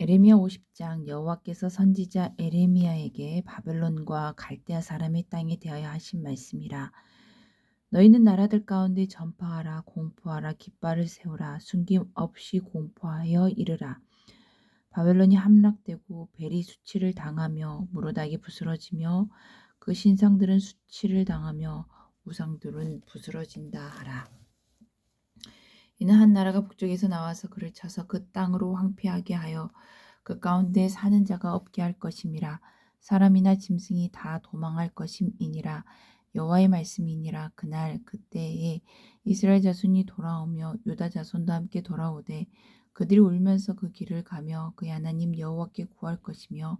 에레미야 50장 여호와께서 선지자 에레미야에게 바벨론과 갈대아 사람의 땅에 대하여 하신 말씀이라. 너희는 나라들 가운데 전파하라 공포하라 깃발을 세우라 숨김 없이 공포하여 이르라. 바벨론이 함락되고 벨이 수치를 당하며 무로닥이 부스러지며 그 신상들은 수치를 당하며 우상들은 부스러진다 하라 이는 한 나라가 북쪽에서 나와서 그를 쳐서 그 땅으로 황폐하게 하여 그 가운데 사는 자가 없게 할 것임이라. 사람이나 짐승이 다 도망할 것임이니라. 여호와의 말씀이니라. 그날 그때에 이스라엘 자손이 돌아오며 유다 자손도 함께 돌아오되 그들이 울면서 그 길을 가며 그 하나님 여호와께 구할 것이며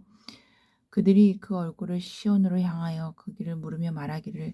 그들이 그 얼굴을 시온으로 향하여 그 길을 물으며 말하기를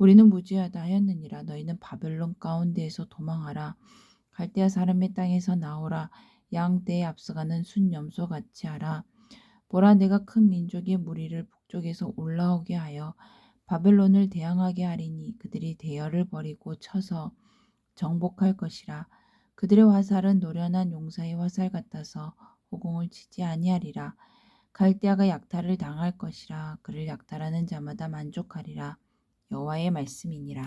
우리는 무지하다 하였느니라. 너희는 바벨론 가운데에서 도망하라. 갈대아 사람의 땅에서 나오라. 양 떼에 앞서가는 순염소 같이 하라. 보라 내가 큰 민족의 무리를 북쪽에서 올라오게 하여 바벨론을 대항하게 하리니 그들이 대열을 버리고 쳐서 정복할 것이라. 그들의 화살은 노련한 용사의 화살 같아서 호공을 치지 아니하리라. 갈대아가 약탈을 당할 것이라. 그를 약탈하는 자마다 만족하리라 여호와의 말씀이니라.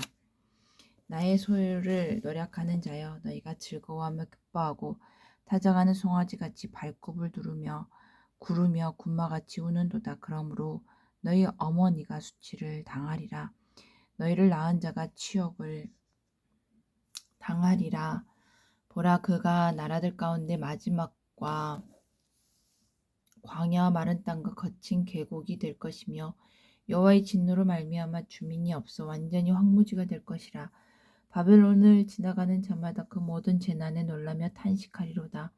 나의 소유를 노력하는 자여 너희가 즐거워하며 기뻐하고 타장하는 송아지같이 발굽을 두르며 구르며 군마같이 우는도다. 그러므로 너희 어머니가 수치를 당하리라. 너희를 낳은 자가 치욕을 당하리라. 보라 그가 나라들 가운데 마지막과 광야 마른 땅과 거친 계곡이 될 것이며 여호와의 진노로 말미암아 주민이 없어 완전히 황무지가 될 것이라. 바벨론을 지나가는 자마다 그 모든 재난에 놀라며 탄식하리로다.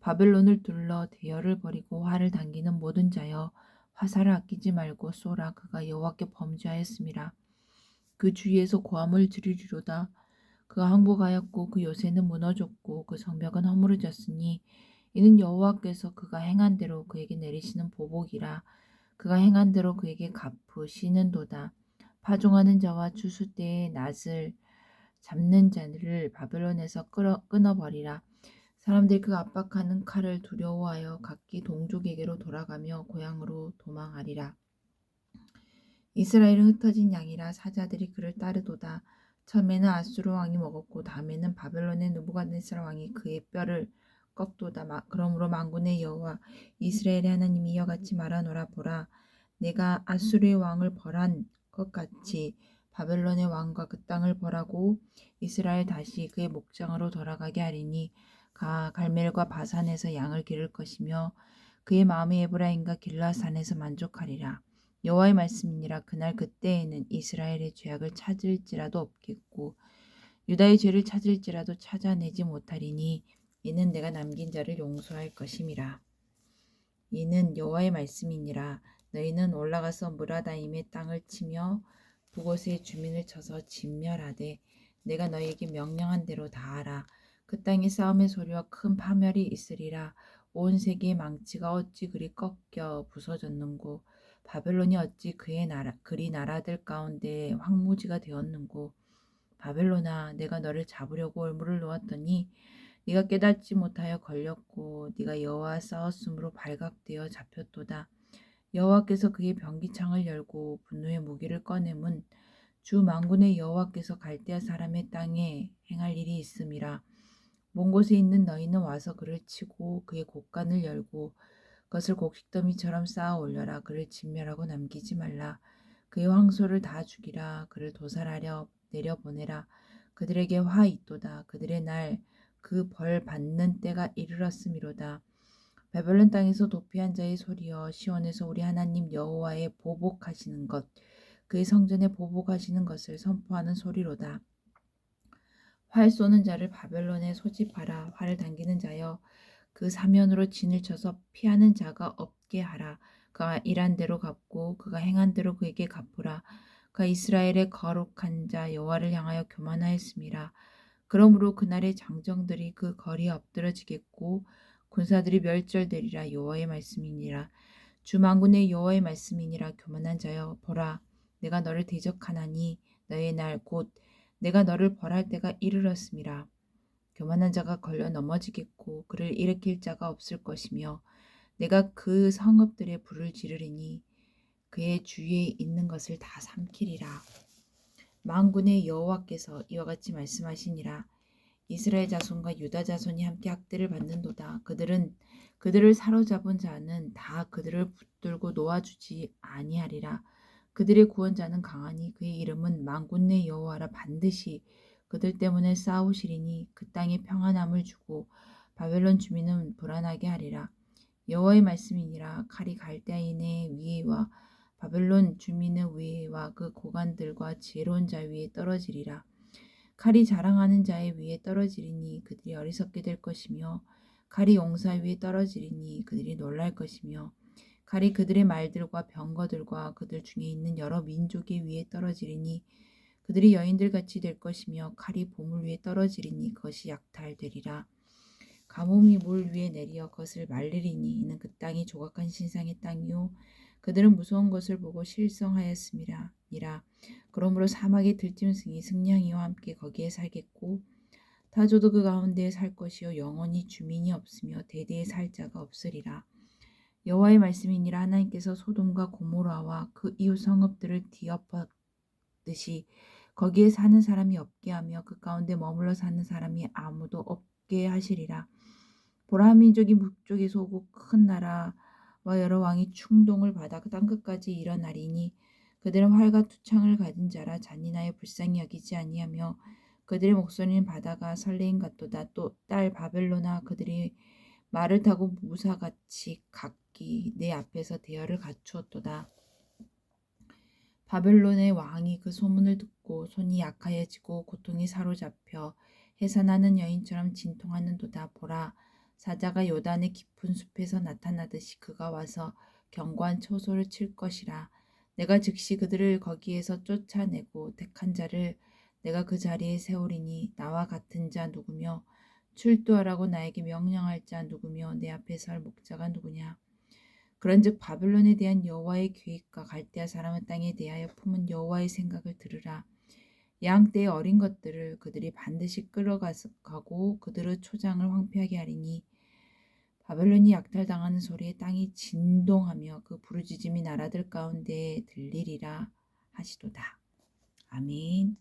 바벨론을 둘러 대열을 버리고 화를 당기는 모든 자여 화살을 아끼지 말고 쏘라. 그가 여호와께 범죄하였음이라. 그 주위에서 고함을 지르리로다. 그가 항복하였고 그 요새는 무너졌고 그 성벽은 허물어졌으니 이는 여호와께서 그가 행한 대로 그에게 내리시는 보복이라 그가 행한 대로 그에게 갚으시는도다. 파종하는 자와 추수 때의 낫을 잡는 자를 바벨론에서 끌어, 끊어버리라. 사람들이 그 압박하는 칼을 두려워하여 각기 동족에게로 돌아가며 고향으로 도망하리라. 이스라엘은 흩어진 양이라 사자들이 그를 따르도다. 처음에는 아수르 왕이 먹었고 다음에는 바벨론의 느부갓네살 왕이 그의 뼈를 꺾도다. 그러므로 만군의 여호와 이스라엘의 하나님이 이와 같이 말하노라 보라. 내가 아수르의 왕을 벌한 것 같이 바벨론의 왕과 그 땅을 벌하고 이스라엘 다시 그의 목장으로 돌아가게 하리니 가 갈멜과 바산에서 양을 기를 것이며 그의 마음이 에브라임과 길라산에서 만족하리라. 여호와의 말씀이니라 그날 그때에는 이스라엘의 죄악을 찾을지라도 없겠고 유다의 죄를 찾을지라도 찾아내지 못하리니 이는 내가 남긴 자를 용서할 것임이라. 이는 여호와의 말씀이니라. 너희는 올라가서 무라다임의 땅을 치며 그곳의 주민을 쳐서 진멸하되 내가 너희에게 명령한 대로 다 하라. 그 땅에 싸움의 소리와 큰 파멸이 있으리라. 온 세계의 망치가 어찌 그리 꺾여 부서졌는고 바벨론이 어찌 그의 나라 그리 나라들 가운데 황무지가 되었는고 바벨론아 내가 너를 잡으려고 올무를 놓았더니 네가 깨닫지 못하여 걸렸고 네가 여호와 싸웠으므로 발각되어 잡혔도다. 여호와께서 그의 변기창을 열고 분노의 무기를 꺼내문 주 만군의 여호와께서 갈대아 사람의 땅에 행할 일이 있음이라. 먼 곳에 있는 너희는 와서 그를 치고 그의 곡간을 열고 그것을 곡식더미처럼 쌓아 올려라. 그를 진멸하고 남기지 말라. 그의 황소를 다 죽이라. 그를 도살하려 내려보내라. 그들에게 화 있도다. 그들의 날 그 벌 받는 때가 이르렀음이로다. 베벨론 땅에서 도피한 자의 소리여 시온에서 우리 하나님 여호와의 보복하시는 것 그의 성전에 보복하시는 것을 선포하는 소리로다. 활 쏘는 자를 바벨론에 소집하라 활을 당기는 자여 그 사면으로 진을 쳐서 피하는 자가 없게 하라 그가 일한 대로 갚고 그가 행한 대로 그에게 갚으라. 그가 이스라엘의 거룩한 자 여호와를 향하여 교만하였음이라. 그러므로 그날의 장정들이 그 거리에 엎드러지겠고 군사들이 멸절되리라 여호와의 말씀이니라. 주 만군의 여호와의 말씀이니라 교만한 자여 보라 내가 너를 대적하나니 너의 날 곧 내가 너를 벌할 때가 이르렀음이라. 교만한 자가 걸려 넘어지겠고 그를 일으킬 자가 없을 것이며 내가 그 성읍들의 불을 지르리니 그의 주위에 있는 것을 다 삼키리라. 만군의 여호와께서 이와 같이 말씀하시니라. 이스라엘 자손과 유다 자손이 함께 학대를 받는도다. 그들은 그들을 사로잡은 자는 다 그들을 붙들고 놓아주지 아니하리라. 그들의 구원자는 강하니 그의 이름은 만군의 여호와라 반드시 그들 때문에 싸우시리니 그 땅에 평안함을 주고 바벨론 주민은 불안하게 하리라. 여호와의 말씀이니라 칼이 갈대인의 위에와 바벨론 주민의 위에와 그 고관들과 지혜로운 자 위에 떨어지리라. 칼이 자랑하는 자의 위에 떨어지리니 그들이 어리석게 될 것이며 칼이 용사 위에 떨어지리니 그들이 놀랄 것이며 칼이 그들의 말들과 병거들과 그들 중에 있는 여러 민족의 위에 떨어지리니 그들이 여인들 같이 될 것이며 칼이 보물 위에 떨어지리니 그것이 약탈되리라. 가뭄이 물 위에 내리어 그것을 말리리니 이는 그 땅이 조각한 신상의 땅이요 그들은 무서운 것을 보고 실성하였음이라 이라. 그러므로 사막의 들짐 승이 승냥이와 함께 거기에 살겠고 타조도 그 가운데에 살 것이요 영원히 주민이 없으며 대대에 살 자가 없으리라. 여호와의 말씀이니라. 하나님께서 소돔과 고모라와 그 이웃 성읍들을 뒤엎었듯이 거기에 사는 사람이 없게 하며 그 가운데 머물러 사는 사람이 아무도 없게 하시리라. 보라 민족이 북쪽에서 오고 큰 나라 와 여러 왕이 충동을 받아 그 땅끝까지 일어나리니 그들은 활과 투창을 가진 자라 잔인하여 불쌍히 여기지 아니하며 그들의 목소리는 바다가 설레임 같도다 또 딸 바벨로나 그들이 말을 타고 무사같이 각기 내 앞에서 대열을 갖추었도다. 바벨론의 왕이 그 소문을 듣고 손이 약하여지고 고통이 사로잡혀 해산하는 여인처럼 진통하는도다 보라 사자가 요단의 깊은 숲에서 나타나듯이 그가 와서 견고한 초소를 칠 것이라. 내가 즉시 그들을 거기에서 쫓아내고 택한 자를 내가 그 자리에 세우리니 나와 같은 자 누구며 출두하라고 나에게 명령할 자 누구며 내 앞에 설 목자가 누구냐? 그런즉 바벨론에 대한 여호와의 계획과 갈대아 사람의 땅에 대하여 품은 여호와의 생각을 들으라. 양 떼의 어린 것들을 그들이 반드시 끌어가고 그들의 초장을 황폐하게 하리니 바벨론이 약탈당하는 소리에 땅이 진동하며 그 부르짖음이 나라들 가운데 들리리라 하시도다. 아멘.